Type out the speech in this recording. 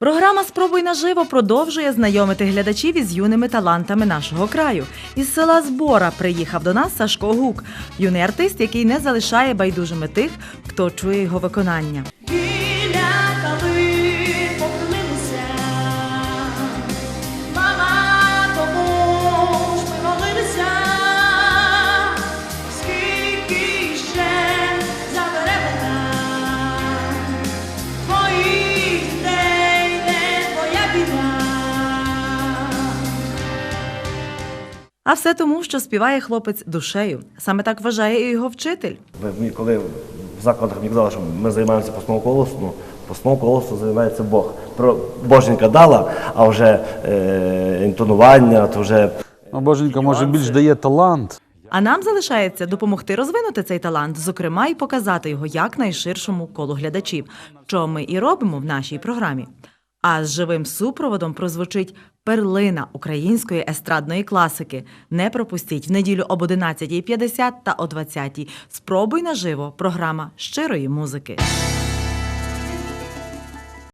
Програма Спробуй наживо продовжує знайомити глядачів із юними талантами нашого краю. Із села Збора приїхав до нас Сашко Гук, юний артист, який не залишає байдужими тих, хто чує його виконання. Біля калин А все тому, що співає хлопець душею. Саме так вважає і його вчитель. Ви мені коли в закладах мені казали, що ми займаємося постановою колосу, ну, постановою колосу займається Бог. Про Боженька дала, а вже е, інтонування, то вже Ну, Боженька, може, більш дає талант. А нам залишається допомогти розвинути цей талант, зокрема, і показати його якнайширшому колу глядачів, що ми і робимо в нашій програмі. А з живим супроводом прозвучить перлина української естрадної класики. Не пропустіть в неділю об 11.50 та о 20.00. Спробуй наживо програма щирої музики.